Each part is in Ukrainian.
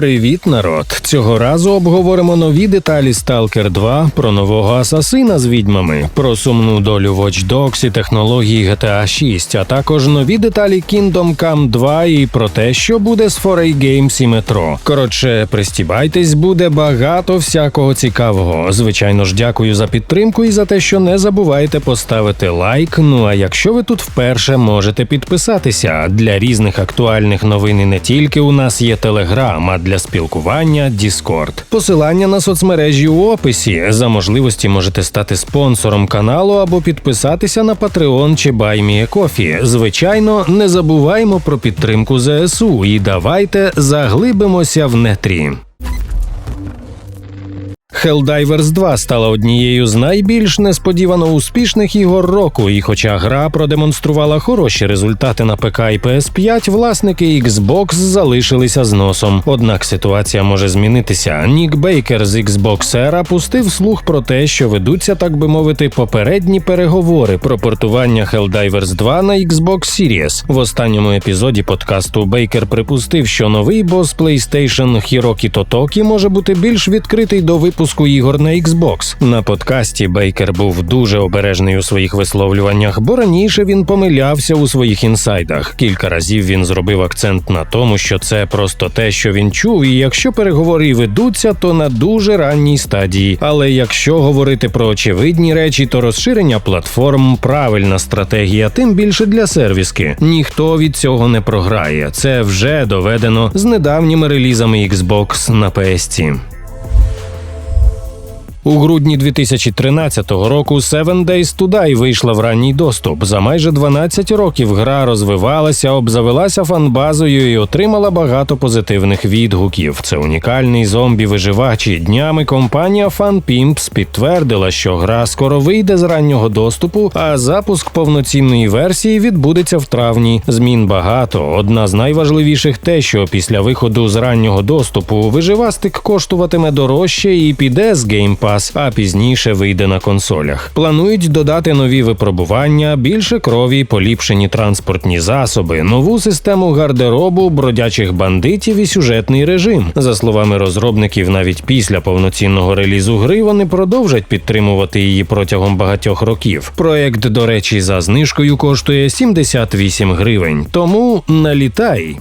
Привіт, народ! Цього разу обговоримо нові деталі Stalker 2, про нового асасина з відьмами, про сумну долю Watch Dogs і технології GTA 6, а також нові деталі Kingdom Come 2 і про те, що буде з 4A Games і Metro. Коротше, пристібайтесь, буде багато всякого цікавого. Звичайно ж, дякую за підтримку і за те, що не забувайте поставити лайк. Ну а якщо ви тут вперше можете підписатися для різних актуальних новин і не тільки у нас є Телеграм, а для спілкування Discord. Посилання на соцмережі у описі. За можливості можете стати спонсором каналу або підписатися на Patreon чи BuyMeACoffee. Звичайно, не забуваймо про підтримку ЗСУ і давайте заглибимося в нетрі. Helldivers 2 стала однією з найбільш несподівано успішних ігор року, і хоча гра продемонструвала хороші результати на ПК і PS5, власники Xbox залишилися з носом. Однак ситуація може змінитися. Нік Бейкер з Xbox Era пустив слух про те, що ведуться, так би мовити, попередні переговори про портування Helldivers 2 на Xbox Series. В останньому епізоді подкасту Бейкер припустив, що новий бос PlayStation Хірокі Тотокі може бути більш відкритий до випуску ігор на Xbox. На подкасті Бейкер був дуже обережний у своїх висловлюваннях, бо раніше він помилявся у своїх інсайдах. Кілька разів він зробив акцент на тому, що це просто те, що він чув, і якщо переговори ведуться, то на дуже ранній стадії. Але якщо говорити про очевидні речі, то розширення платформ правильна стратегія, тим більше для сервіски. Ніхто від цього не програє. Це вже доведено з недавніми релізами Xbox на PS. У грудні 2013 року Seven Days to Die вийшла в ранній доступ. За майже 12 років гра розвивалася, обзавелася фанбазою і отримала багато позитивних відгуків. Це унікальний зомбі-виживач. І Днями компанія FunPimps підтвердила, що гра скоро вийде з раннього доступу, а запуск повноцінної версії відбудеться в травні. Змін багато. Одна з найважливіших те, що після виходу з раннього доступу виживастик коштуватиме дорожче і піде з Game Pass, а пізніше вийде на консолях. Планують додати нові випробування, більше крові, поліпшені транспортні засоби, нову систему гардеробу, бродячих бандитів і сюжетний режим. За словами розробників, навіть після повноцінного релізу гри вони продовжать підтримувати її протягом багатьох років. Проект, до речі, за знижкою коштує 78 гривень. Тому налітай.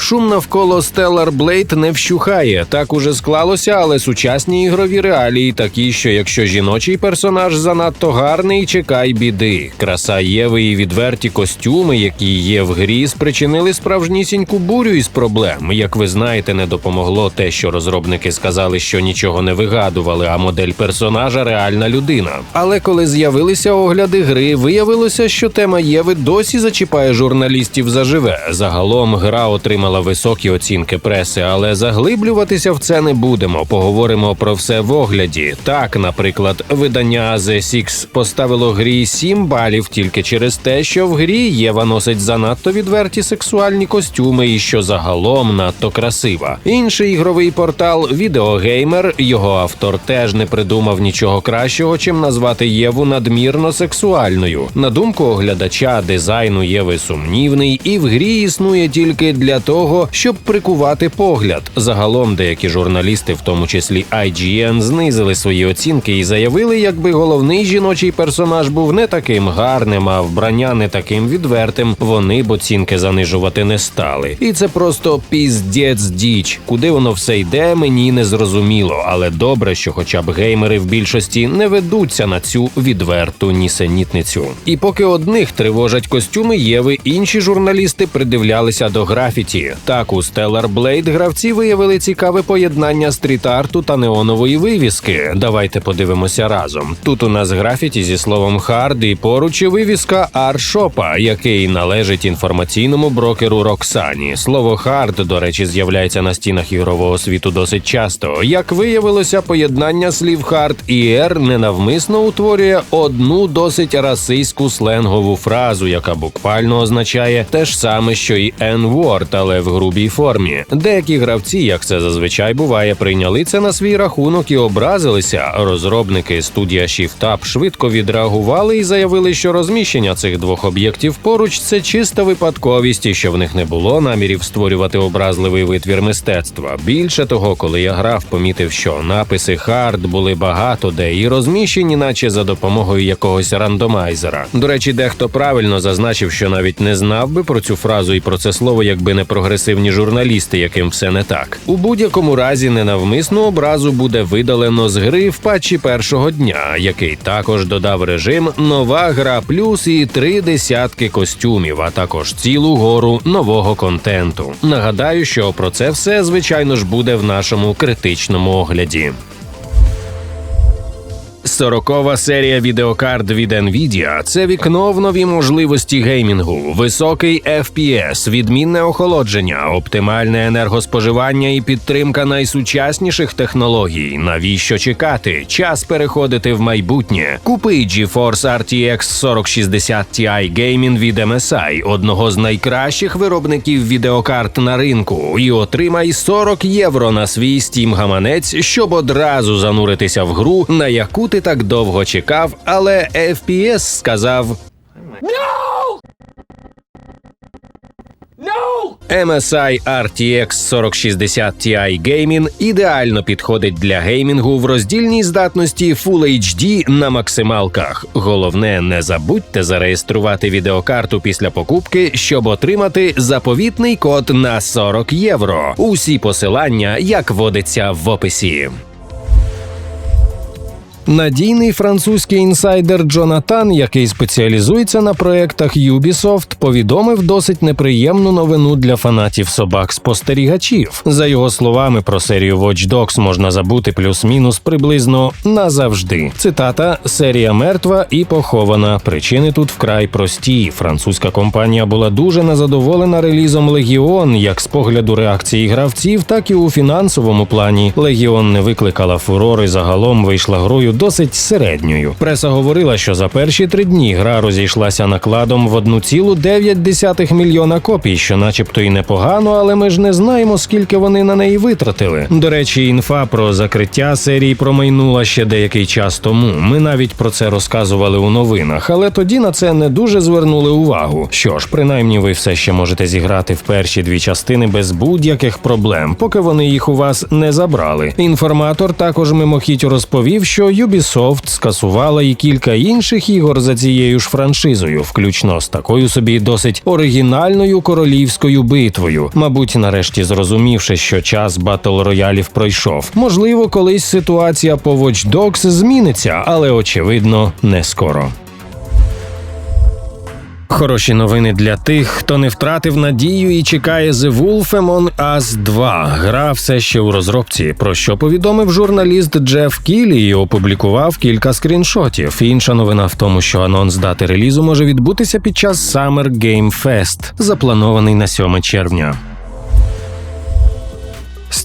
Шум навколо Stellar Blade не вщухає. Так уже склалося, але сучасні ігрові реалії такі, що якщо жіночий персонаж занадто гарний, чекай біди. Краса Єви і відверті костюми, які є в грі, спричинили справжнісіньку бурю із проблем. Як ви знаєте, не допомогло те, що розробники сказали, що нічого не вигадували, а модель персонажа реальна людина. Але коли з'явилися огляди гри, виявилося, що тема Єви досі зачіпає журналістів заживе. Загалом гра отримала отримала високі оцінки преси, але заглиблюватися в це не будемо. Поговоримо про все в огляді. Так, наприклад, видання The Six поставило грі 7 балів тільки через те, що в грі Єва носить занадто відверті сексуальні костюми, і що загалом надто красива. Інший ігровий портал Відеогеймер його автор теж не придумав нічого кращого, чим назвати Єву надмірно сексуальною. На думку оглядача, дизайну Єви сумнівний, і в грі існує тільки для того того, щоб прикувати погляд. Загалом деякі журналісти, в тому числі IGN, знизили свої оцінки і заявили, якби головний жіночий персонаж був не таким гарним, а вбрання не таким відвертим. Вони б оцінки занижувати не стали. І це просто піздець діч. Куди воно все йде, мені не зрозуміло. Але добре, що, хоча б геймери в більшості не ведуться на цю відверту нісенітницю. І поки одних тривожать костюми Єви, інші журналісти придивлялися до графіті. Так, у Stellar Blade гравці виявили цікаве поєднання стріт-арту та неонової вивіски. Давайте подивимося разом. Тут у нас графіті зі словом хард і поруч вивіска Аршопа, який належить інформаційному брокеру Роксані. Слово хард, до речі, з'являється на стінах ігрового світу досить часто. Як виявилося, поєднання слів хард і ер ненавмисно утворює одну досить расистську сленгову фразу, яка буквально означає те ж саме, що й N-word, але в грубій формі. Деякі гравці, як це зазвичай буває, прийняли це на свій рахунок і образилися. Розробники студія ShiftUp швидко відреагували і заявили, що розміщення цих двох об'єктів поруч це чиста випадковість, і що в них не було намірів створювати образливий витвір мистецтва. Більше того, коли я грав, помітив, що написи хард були багато де і розміщені, наче за допомогою якогось рандомайзера. До речі, дехто правильно зазначив, що навіть не знав би про цю фразу і про це слово, якби не прогресивні журналісти, яким все не так. У будь-якому разі ненавмисну образу буде видалено з гри в патчі першого дня, який також додав режим нова гра плюс і три десятки костюмів, а також цілу гору нового контенту. Нагадаю, що про це все звичайно ж буде в нашому критичному огляді. Сорокова серія відеокарт від Nvidia – це вікно в нові можливості геймінгу, високий FPS, відмінне охолодження, оптимальне енергоспоживання і підтримка найсучасніших технологій. Навіщо чекати? Час переходити в майбутнє. Купи GeForce RTX 4060 Ti Gaming від MSI, одного з найкращих виробників відеокарт на ринку, і отримай 40 євро на свій Steam гаманець, щоб одразу зануритися в гру, на яку ти так довго чекав, але FPS сказав. MSI RTX 4060 Ti Gaming ідеально підходить для геймінгу в роздільній здатності Full HD на максималках. Головне, не забудьте зареєструвати відеокарту після покупки, щоб отримати заповітний код на 40 євро. Усі посилання, як водиться в описі. Надійний французький інсайдер Джонатан, який спеціалізується на проектах Ubisoft, повідомив досить неприємну новину для фанатів собак-спостерігачів. За його словами, про серію Watch Dogs можна забути плюс-мінус приблизно назавжди. Цитата: серія мертва і похована. Причини тут вкрай прості. Французька компанія була дуже незадоволена релізом Легіон, як з погляду реакції гравців, так і у фінансовому плані. Легіон не викликала фурор і загалом вийшла грою досить середньою. Преса говорила, що за перші три дні гра розійшлася накладом в 1,9 мільйона копій, що, начебто, і непогано, але ми ж не знаємо, скільки вони на неї витратили. До речі, інфа про закриття серії промайнула ще деякий час тому. Ми навіть про це розказували у новинах, але тоді на це не дуже звернули увагу. Що ж, принаймні, ви все ще можете зіграти в перші дві частини без будь-яких проблем, поки вони їх у вас не забрали. Інформатор також мимохідь розповів, що Ubisoft скасувала і кілька інших ігор за цією ж франшизою, включно з такою собі досить оригінальною королівською битвою. Мабуть, нарешті зрозумівши, що час батл роялів пройшов. Можливо, колись ситуація по Watch Dogs зміниться, але очевидно не скоро. Хороші новини для тих, хто не втратив надію і чекає The Wolf Among Us 2. Гра все ще у розробці. Про що повідомив журналіст Джеф Кілі і опублікував кілька скріншотів. Інша новина в тому, що анонс дати релізу може відбутися під час Summer Game Fest, запланований на 7 червня.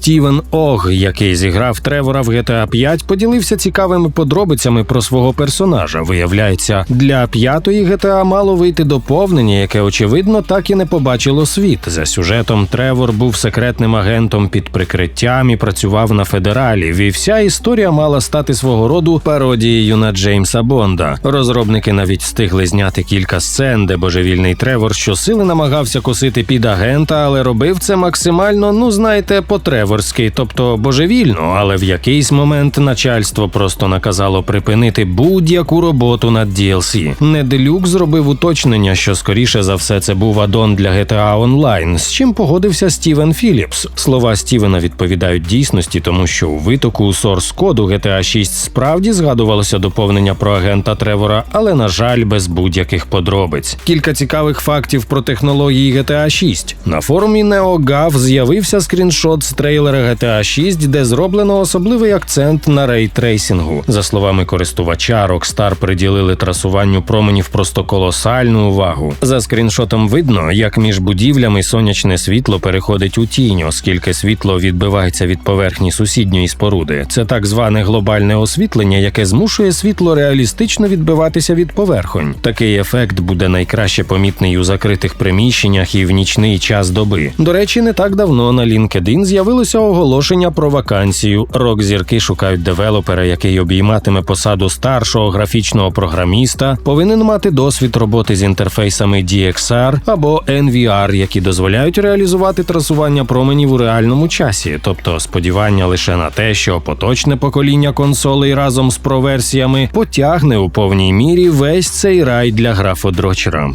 Стівен Ог, який зіграв Тревора в GTA 5, поділився цікавими подробицями про свого персонажа. Виявляється, для п'ятої GTA мало вийти доповнення, яке очевидно так і не побачило світ. За сюжетом Тревор був секретним агентом під прикриттям і працював на федералів. І вся історія мала стати свого роду пародією на Джеймса Бонда. Розробники навіть встигли зняти кілька сцен, де божевільний Тревор щосили намагався косити під агента, але робив це максимально, ну знаєте, по треворськи, тобто божевільно, але в якийсь момент начальство просто наказало припинити будь-яку роботу над DLC. Неделюк зробив уточнення, що скоріше за все це був адон для GTA Online, з чим погодився Стівен Філіпс. Слова Стівена відповідають дійсності, тому що у витоку source коду GTA 6 справді згадувалося доповнення про агента Тревора, але на жаль, без будь-яких подробиць. Кілька цікавих фактів про технології GTA 6. На форумі NeoGAF з'явився скріншот з трейлеру трейлера GTA 6, де зроблено особливий акцент на рейтрейсингу. За словами користувача, Rockstar приділили трасуванню променів просто колосальну увагу. За скріншотом видно, як між будівлями сонячне світло переходить у тінь, оскільки світло відбивається від поверхні сусідньої споруди. Це так зване глобальне освітлення, яке змушує світло реалістично відбиватися від поверхонь. Такий ефект буде найкраще помітний у закритих приміщеннях і в нічний час доби. До речі, не так давно на LinkedIn з'явилося оголошення про вакансію. Рок-зірки шукають девелопера, який обійматиме посаду старшого графічного програміста, повинен мати досвід роботи з інтерфейсами DXR або NVR, які дозволяють реалізувати трасування променів у реальному часі, тобто сподівання лише на те, що поточне покоління консолей разом з проверсіями потягне у повній мірі весь цей рай для графодрочера.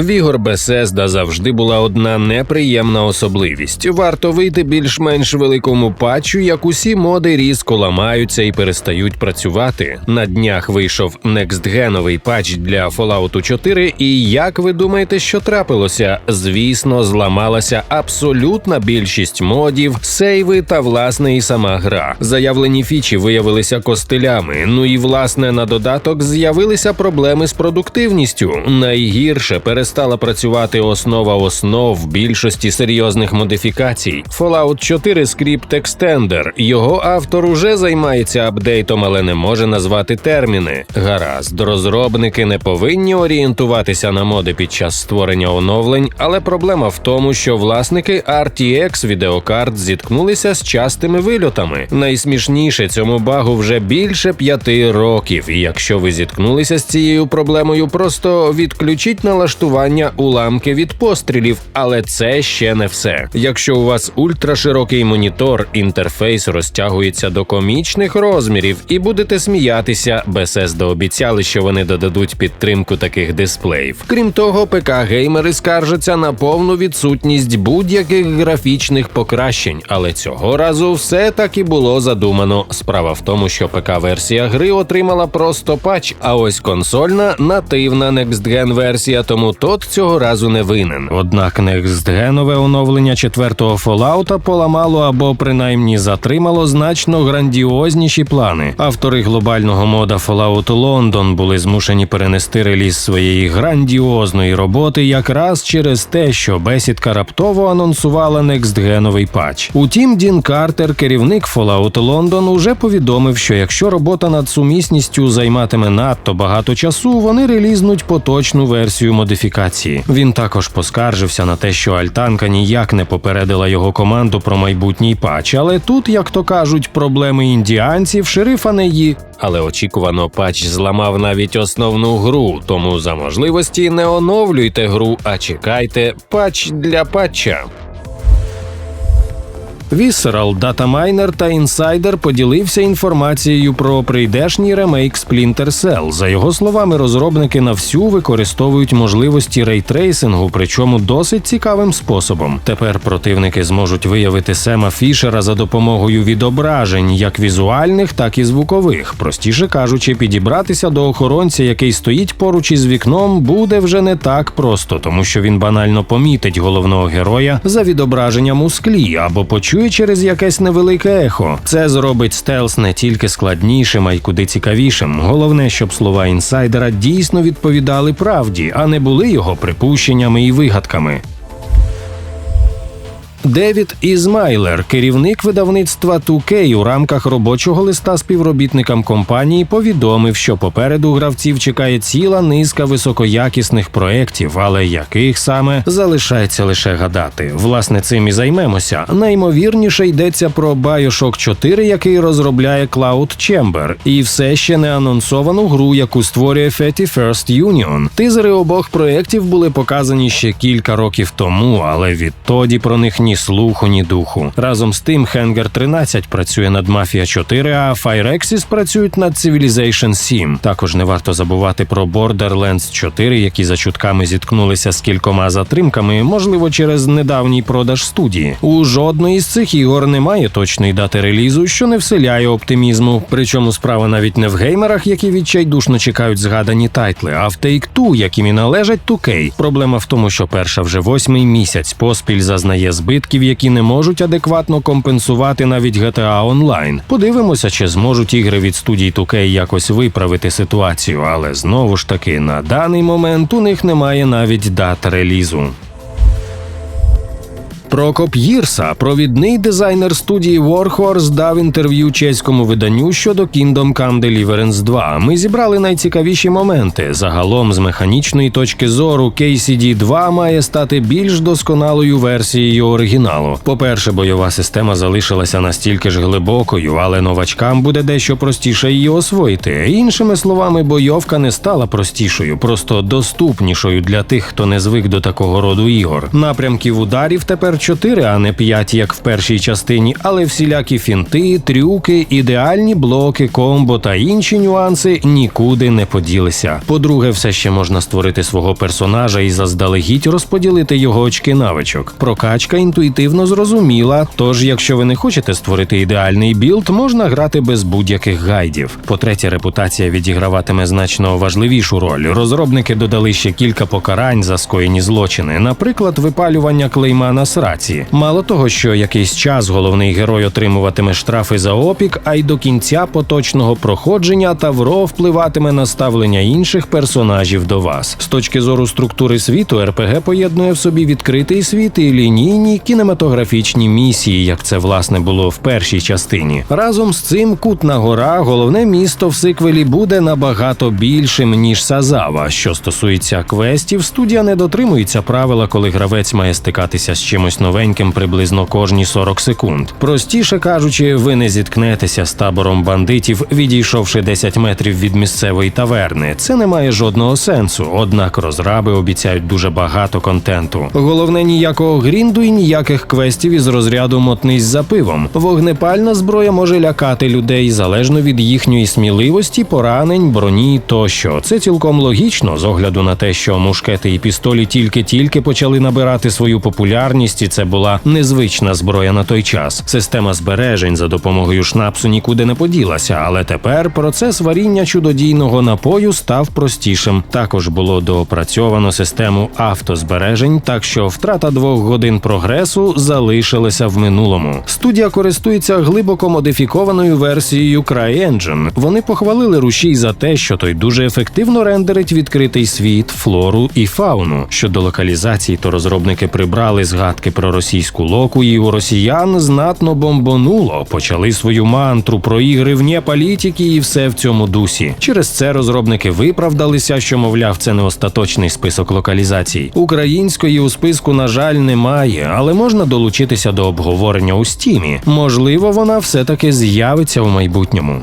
В ігор Bethesda завжди була одна неприємна особливість. Варто вийти більш-менш великому патчу, як усі моди різко ламаються і перестають працювати. На днях вийшов некстгеновий патч для Fallout 4, і як ви думаєте, що трапилося? Звісно, зламалася абсолютна більшість модів, сейви та власне і сама гра. Заявлені фічі виявилися костилями. Ну і власне на додаток з'явилися проблеми з продуктивністю. Найгірше перестала працювати основа основ більшості серйозних модифікацій. Fallout 4 скрипт Extender. Його автор уже займається апдейтом, але не може назвати терміни. Гаразд, розробники не повинні орієнтуватися на моди під час створення оновлень, але проблема в тому, що власники RTX відеокарт зіткнулися з частими вильотами. Найсмішніше цьому багу вже більше п'яти років. І якщо ви зіткнулися з цією проблемою, просто відключіть налаштування уламки від пострілів, але це ще не все. Якщо у вас ультраширокий монітор, інтерфейс розтягується до комічних розмірів, і будете сміятися, Bethesda обіцяли, що вони додадуть підтримку таких дисплеїв. Крім того, ПК-геймери скаржаться на повну відсутність будь-яких графічних покращень, але цього разу все так і було задумано. Справа в тому, що ПК-версія гри отримала просто патч, а ось консольна нативна Next-Gen версія, тому тот цього разу не винен. Однак Next-Gen-ове оновлення четвертого Fallout поламало або принаймні затримало значно грандіозніші плани. Автори глобального мода Fallout London були змушені перенести реліз своєї грандіозної роботи якраз через те, що бесідка раптово анонсувала Next-Gen-овий патч. Утім, Дін Картер, керівник Fallout London, уже повідомив, що якщо робота над сумісністю займатиме надто багато часу, вони релізнуть поточну версію модифікації. Він також поскаржився на те, що Альтанка ніяк не попередила його команду про майбутній патч, але тут, як то кажуть, проблеми індіанців, шерифа не ї. Але очікувано патч зламав навіть основну гру, тому за можливості не оновлюйте гру, а чекайте патч для патча. Visceral, датамайнер та інсайдер поділився інформацією про прийдешній ремейк Splinter Cell. За його словами, розробники на всю використовують можливості рейтрейсингу, причому досить цікавим способом. Тепер противники зможуть виявити Сема Фішера за допомогою відображень, як візуальних, так і звукових. Простіше кажучи, підібратися до охоронця, який стоїть поруч із вікном, буде вже не так просто, тому що він банально помітить головного героя за відображенням у склі або почує через якесь невелике ехо. Це зробить стелс не тільки складнішим, а й куди цікавішим. Головне, щоб слова інсайдера дійсно відповідали правді, а не були його припущеннями і вигадками. Девід Ізмайлер, керівник видавництва 2K у рамках робочого листа співробітникам компанії, повідомив, що попереду гравців чекає ціла низка високоякісних проєктів, але яких саме залишається лише гадати. Власне, цим і займемося. Наймовірніше йдеться про Bioshock 4, який розробляє Cloud Chamber, і все ще не анонсовану гру, яку створює 31st Union. Тизери обох проєктів були показані ще кілька років тому, але відтоді про них ні слуху, ні духу. Разом з тим, Hanger 13 працює над Mafia 4, а Firexis працюють над Civilization 7. Також не варто забувати про Borderlands 4, які за чутками зіткнулися з кількома затримками, можливо, через недавній продаж студії. У жодної з цих ігор немає точної дати релізу, що не вселяє оптимізму. Причому справа навіть не в геймерах, які відчайдушно чекають згадані тайтли, а в Take-Two, яким і належать 2K. Проблема в тому, що перша вже восьмий місяць поспіль зазнає збитку збитків, які не можуть адекватно компенсувати навіть GTA Online. Подивимося, чи зможуть ігри від студії 2K якось виправити ситуацію, але знову ж таки на даний момент у них немає навіть дат релізу. Прокоп Їрса, провідний дизайнер студії Warhorse, дав інтерв'ю чеському виданню щодо Kingdom Come Deliverance 2. Ми зібрали найцікавіші моменти. Загалом, з механічної точки зору, KCD 2 має стати більш досконалою версією оригіналу. По-перше, бойова система залишилася настільки ж глибокою, але новачкам буде дещо простіше її освоїти. Іншими словами, бойовка не стала простішою, просто доступнішою для тих, хто не звик до такого роду ігор. Напрямків ударів тепер 4, а не 5, як в першій частині, але всілякі фінти, трюки, ідеальні блоки, комбо та інші нюанси нікуди не поділися. По-друге, все ще можна створити свого персонажа і заздалегідь розподілити його очки навичок. Прокачка інтуїтивно зрозуміла. Тож, якщо ви не хочете створити ідеальний білд, можна грати без будь-яких гайдів. По-третє, репутація відіграватиме значно важливішу роль. Розробники додали ще кілька покарань за скоєні злочини, наприклад, випалювання клейма на сраці. Мало того, що якийсь час головний герой отримуватиме штрафи за опік, а й до кінця поточного проходження Тавро впливатиме на ставлення інших персонажів до вас. З точки зору структури світу, РПГ поєднує в собі відкритий світ і лінійні кінематографічні місії, як це власне було в першій частині. Разом з цим Кутна гора, головне місто в сиквелі, буде набагато більшим ніж Сазава. Що стосується квестів, студія не дотримується правила, коли гравець має стикатися з чимось новеньким приблизно кожні 40 секунд. Простіше кажучи, ви не зіткнетеся з табором бандитів, відійшовши 10 метрів від місцевої таверни. Це не має жодного сенсу. Однак розраби обіцяють дуже багато контенту. Головне ніякого грінду і ніяких квестів із розряду мотнись за пивом. Вогнепальна зброя може лякати людей залежно від їхньої сміливості, поранень, броні тощо. Це цілком логічно з огляду на те, що мушкети і пістолі тільки-тільки почали набирати свою популярність, і це була незвична зброя на той час. Система збережень за допомогою шнапсу нікуди не поділася, але тепер процес варіння чудодійного напою став простішим. Також було доопрацьовано систему автозбережень, так що втрата двох годин прогресу залишилася в минулому. Студія користується глибоко модифікованою версією CryEngine. Вони похвалили рушій за те, що той дуже ефективно рендерить відкритий світ, флору і фауну. Щодо локалізації, то розробники прибрали згадки про російську локу, і у росіян знатно бомбонуло. Почали свою мантру про ігри вне політики і все в цьому дусі. Через це розробники виправдалися, що мовляв, це не остаточний список локалізацій. Української у списку, на жаль, немає, але можна долучитися до обговорення у стімі. Можливо, вона все-таки з'явиться в майбутньому.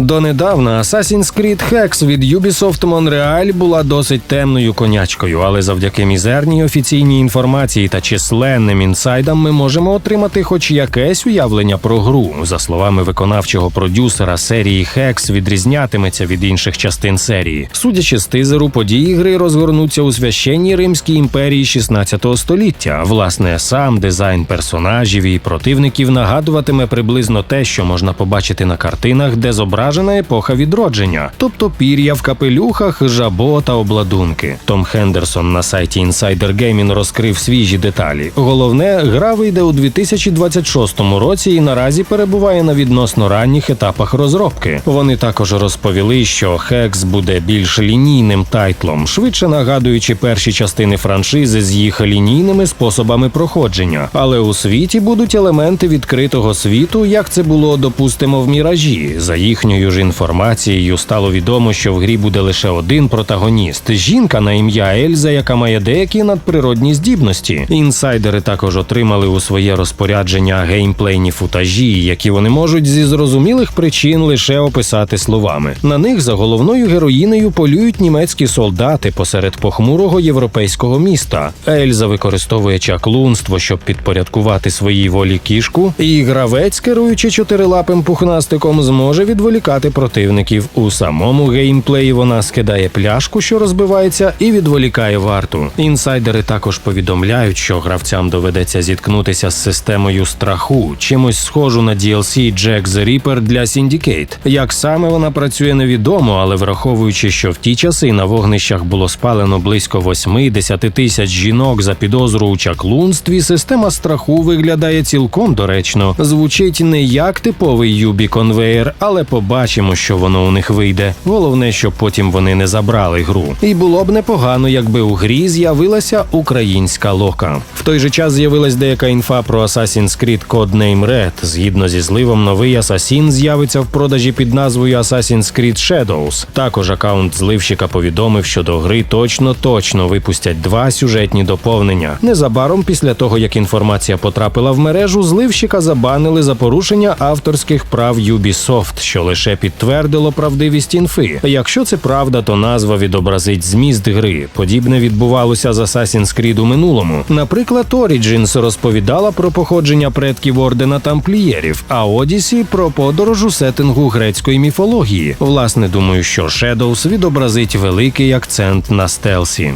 Донедавна Assassin's Creed Hex від Ubisoft Montreal була досить темною конячкою, але завдяки мізерній офіційній інформації та численним інсайдам ми можемо отримати хоч якесь уявлення про гру. За словами виконавчого продюсера серії Hex відрізнятиметься від інших частин серії. Судячи з тизеру, події гри розгорнуться у священній Римській імперії 16 століття. Власне, сам дизайн персонажів і противників нагадуватиме приблизно те, що можна побачити на картинах, де зображена епоха відродження, тобто пір'я в капелюхах, жабо та обладунки. Том Хендерсон на сайті Insider Gaming розкрив свіжі деталі. Головне, гра вийде у 2026 році і наразі перебуває на відносно ранніх етапах розробки. Вони також розповіли, що Хекс буде більш лінійним тайтлом, швидше нагадуючи перші частини франшизи з їх лінійними способами проходження. Але у світі будуть елементи відкритого світу, як це було допустимо в міражі. За їхньою ж інформацією стало відомо, що в грі буде лише один протагоніст жінка на ім'я Ельза, яка має деякі надприродні здібності. Інсайдери також отримали у своє розпорядження геймплейні футажі, які вони можуть зі зрозумілих причин лише описати словами. На них за головною героїнею полюють німецькі солдати посеред похмурого європейського міста. Ельза використовує чаклунство, щоб підпорядкувати своїй волі кішку, і гравець, керуючи чотирилапим пухнастиком, зможе відволікти відволікати противників. У самому геймплеї вона скидає пляшку, що розбивається, і відволікає варту. Інсайдери також повідомляють, що гравцям доведеться зіткнутися з системою страху, чимось схожу на DLC Jack the Ripper для Syndicate. Як саме вона працює, невідомо, але враховуючи, що в ті часи на вогнищах було спалено близько 8-10 тисяч жінок за підозру у чаклунстві, система страху виглядає цілком доречно. Звучить не як типовий юбі конвейер, але побачимо, що воно у них вийде. Головне, щоб потім вони не забрали гру. І було б непогано, якби у грі з'явилася українська лока. В той же час з'явилась деяка інфа про Assassin's Creed Codename Red. Згідно зі зливом, новий Assassin з'явиться в продажі під назвою Assassin's Creed Shadows. Також акаунт зливщика повідомив, що до гри точно точно випустять два сюжетні доповнення. Незабаром після того, як інформація потрапила в мережу, зливщика забанили за порушення авторських прав Ubisoft, що лише підтвердило правдивість інфи. Якщо це правда, то назва відобразить зміст гри. Подібне відбувалося з Assassin's Creed у минулому. Наприклад, Origins розповідала про походження предків ордена тамплієрів, а Odyssey – про подорож у сеттингу грецької міфології. Власне, думаю, що Shadows відобразить великий акцент на стелсі.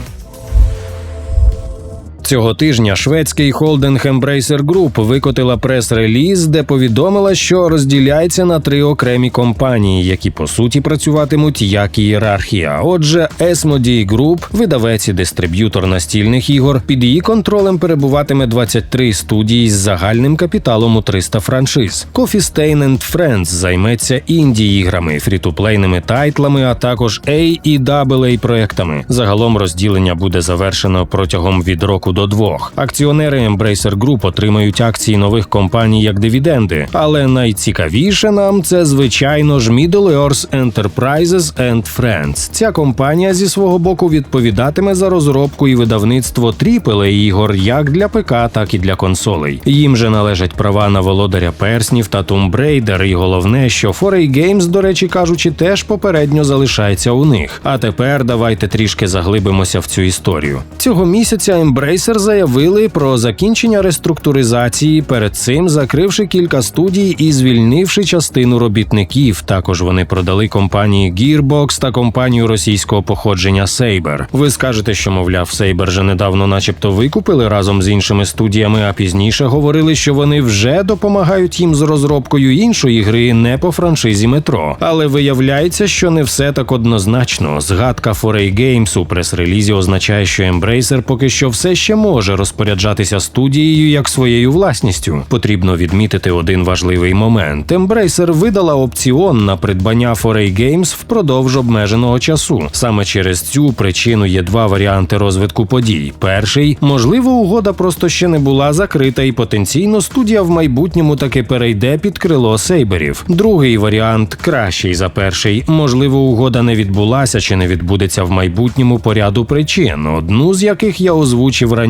Цього тижня шведський холдинг Embracer Group викотила прес-реліз, де повідомила, що розділяється на три окремі компанії, які по суті працюватимуть як ієрархія. Отже, Esmodee Group, видавець і дистриб'ютор настільних ігор, під її контролем перебуватиме 23 студії з загальним капіталом у 300 франшиз. Coffee Stain Friends займеться інді іграми, фрітуплейними тайтлами, а також A і AA проектами. Загалом розділення буде завершено протягом від року до двох. Акціонери Embracer Group отримають акції нових компаній як дивіденди. Але найцікавіше нам це звичайно ж Middle Earth Enterprises and Friends. Ця компанія зі свого боку відповідатиме за розробку і видавництво AAA ігор як для ПК, так і для консолей. Їм же належать права на володаря перснів та Tomb Raider, І головне, що 4A Games, до речі кажучи, теж попередньо залишається у них. А тепер давайте трішки заглибимося в цю історію. Цього місяця Embracer заявили про закінчення реструктуризації, перед цим закривши кілька студій і звільнивши частину робітників. Також вони продали компанії Gearbox та компанію російського походження Saber. Ви скажете, що мовляв, Saber же недавно, начебто, викупили разом з іншими студіями, а пізніше говорили, що вони вже допомагають їм з розробкою іншої гри не по франшизі метро. Але виявляється, що не все так однозначно. Згадка 4A Games у прес-релізі означає, що Embracer поки що все ще може розпоряджатися студією як своєю власністю. Потрібно відмітити один важливий момент: Embracer видала опціон на придбання 4A Games впродовж обмеженого часу. Саме через цю причину є два варіанти розвитку подій. Перший можливо, угода просто ще не була закрита, і потенційно студія в майбутньому таки перейде під крило сейберів. Другий варіант кращий за перший. Можливо, угода не відбулася чи не відбудеться в майбутньому по ряду причин, одну з яких я озвучив раніше.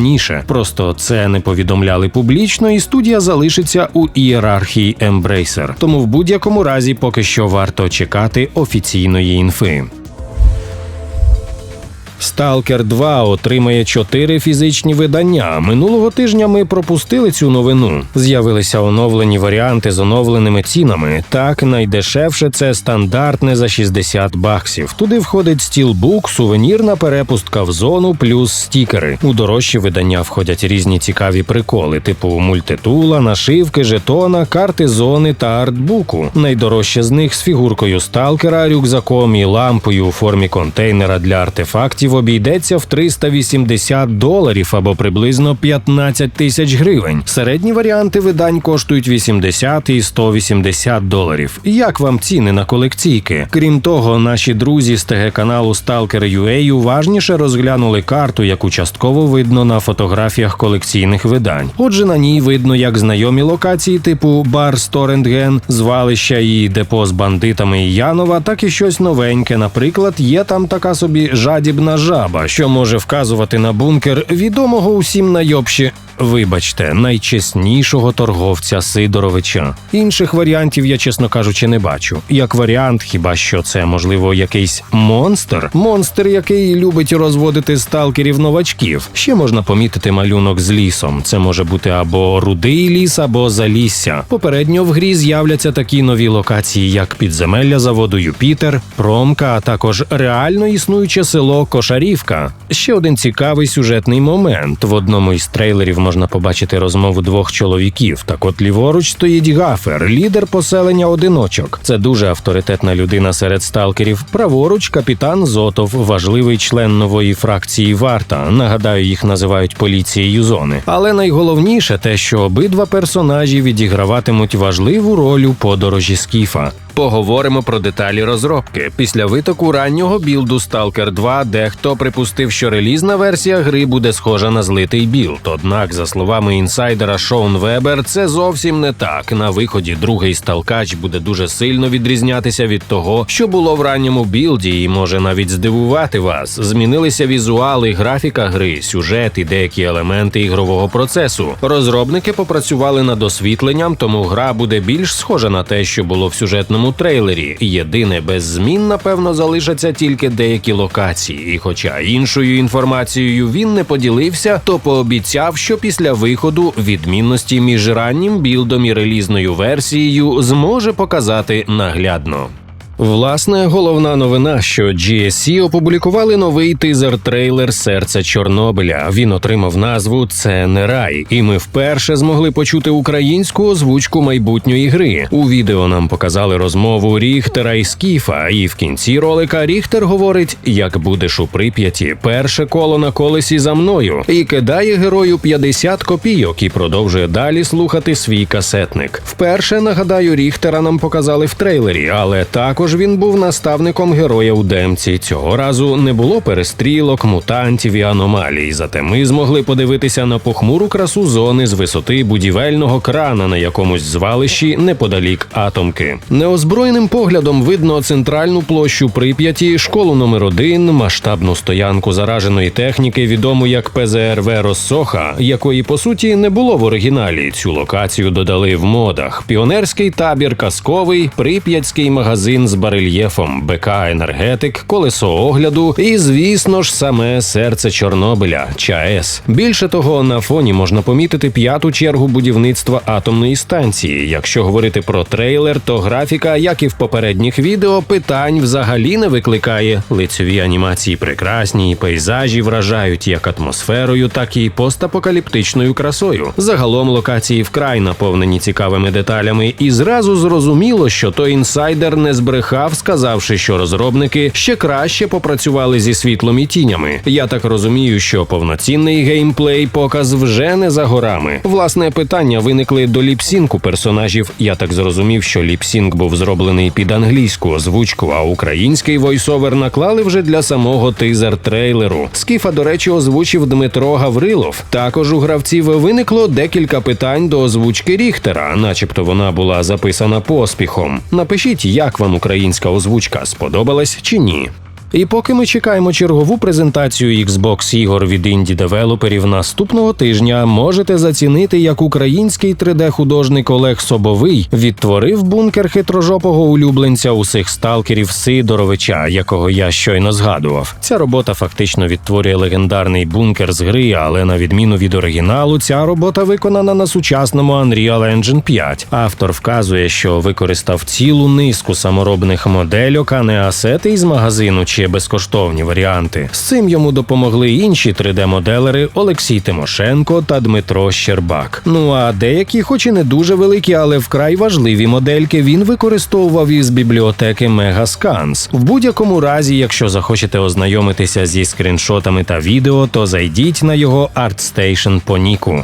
Просто це не повідомляли публічно, і студія залишиться у ієрархії Embracer. Тому в будь-якому разі поки що варто чекати офіційної інфи. Stalker 2 отримає чотири фізичні видання. Минулого тижня ми пропустили цю новину. З'явилися оновлені варіанти з оновленими цінами. Так, найдешевше це стандартне за 60 баксів. Туди входить стілбук, сувенірна перепустка в зону, плюс стікери. У дорожчі видання входять різні цікаві приколи, типу мультитула, нашивки, жетона, карти зони та артбуку. Найдорожче з них з фігуркою сталкера, рюкзаком і лампою у формі контейнера для артефактів обійдеться в 380 доларів або приблизно 15 тисяч гривень. Середні варіанти видань коштують 80 і 180 доларів. Як вам ціни на колекційки? Крім того, наші друзі з ТГ каналу Stalker.ua уважніше розглянули карту, яку частково видно на фотографіях колекційних видань. Отже, на ній видно як знайомі локації типу бар Сторентген, звалища і депо з бандитами Янова, так і щось новеньке. Наприклад, є там така собі жадібна жаба, що може вказувати на бункер відомого усім найобші вибачте, найчеснішого торговця Сидоровича. Інших варіантів я, чесно кажучи, не бачу. Як варіант, хіба що це можливо якийсь монстр? Монстр, який любить розводити сталкерів новачків. Ще можна помітити малюнок з лісом. Це може бути або рудий ліс, або залісся. Попередньо в грі з'являться такі нові локації, як підземелля заводу Юпітер, Промка, а також реально існуюче село Кошарівка. Ще один цікавий сюжетний момент. В одному із трейлерів можна побачити розмову двох чоловіків. Так от ліворуч стоїть гафер, лідер поселення одиночок. Це дуже авторитетна людина серед сталкерів. Праворуч капітан Зотов, важливий член нової фракції Варта. Нагадаю, їх називають поліцією зони. Але найголовніше те, що обидва персонажі відіграватимуть важливу роль у подорожі Скіфа. Поговоримо про деталі розробки. Після витоку раннього білду Stalker 2 дехто припустив, що релізна версія гри буде схожа на злитий білд. Однак, за словами інсайдера Шоун Вебер, це зовсім не так. На виході другий сталкач буде дуже сильно відрізнятися від того, що було в ранньому білді, і може навіть здивувати вас. Змінилися візуали, графіка гри, сюжет і деякі елементи ігрового процесу. Розробники попрацювали над освітленням, тому гра буде більш схожа на те, що було в сюжетному трейлері. Єдине без змін, напевно, залишаться тільки деякі локації. І хоча іншою інформацією він не поділився, то пообіцяв, що після виходу відмінності між раннім білдом і релізною версією зможе показати наглядно. Власне, головна новина, що GSC опублікували новий тизер-трейлер Серце Чорнобиля. Він отримав назву Це не рай, і ми вперше змогли почути українську озвучку майбутньої гри. У відео нам показали розмову Ріхтера і Скіфа, і в кінці ролика Ріхтер говорить: як будеш у прип'яті, перше коло на колесі за мною, і кидає герою 50 копійок і продовжує далі слухати свій касетник. Вперше нагадаю, Ріхтера нам показали в трейлері, але також. Також він був наставником героя у демці. Цього разу не було перестрілок, мутантів і аномалій. Зате ми змогли подивитися на похмуру красу зони з висоти будівельного крана на якомусь звалищі неподалік атомки. Неозброєним поглядом видно центральну площу Прип'яті, школу номер 1 масштабну стоянку зараженої техніки, відому як ПЗРВ Россоха, якої по суті не було в оригіналі. Цю локацію додали в модах: піонерський табір казковий, прип'ятський магазин барельєфом, БК енергетик, колесо огляду і, звісно ж, саме серце Чорнобиля ЧАЕС. Більше того, на фоні можна помітити п'яту чергу будівництва атомної станції. Якщо говорити про трейлер, то графіка, як і в попередніх відео, питань взагалі не викликає. Лицьові анімації прекрасні, і пейзажі вражають як атмосферою, так і постапокаліптичною красою. Загалом локації вкрай наповнені цікавими деталями, і зразу зрозуміло, що той інсайдер не зберегав збрехав, сказавши, що розробники ще краще попрацювали зі світлом і тінями. Я так розумію, що повноцінний геймплей показ вже не за горами. Власне питання виникли до ліпсінку персонажів. Я так зрозумів, що ліпсінк був зроблений під англійську озвучку, а український войсовер наклали вже для самого тизер трейлеру. Скіфа, до речі, озвучив Дмитро Гаврилов. Також у гравців виникло декілька питань до озвучки Ріхтера, начебто вона була записана поспіхом. Напишіть, як вам українська українська озвучка сподобалась чи ні. І поки ми чекаємо чергову презентацію Xbox ігор від інді девелоперів наступного тижня, можете зацінити, як український 3D-художник Олег Собовий відтворив бункер хитрожопого улюбленця усіх сталкерів Сидоровича, якого я щойно згадував. Ця робота фактично відтворює легендарний бункер з гри, але на відміну від оригіналу, ця робота виконана на сучасному Unreal Engine 5. Автор вказує, що використав цілу низку саморобних модельок, а не асети із магазину чи безкоштовні варіанти. З цим йому допомогли інші 3D-моделери Олексій Тимошенко та Дмитро Щербак. Ну а деякі, хоч і не дуже великі, але вкрай важливі модельки, він використовував із бібліотеки Megascans. В будь-якому разі, якщо захочете ознайомитися зі скріншотами та відео, то зайдіть на його ArtStation по ніку.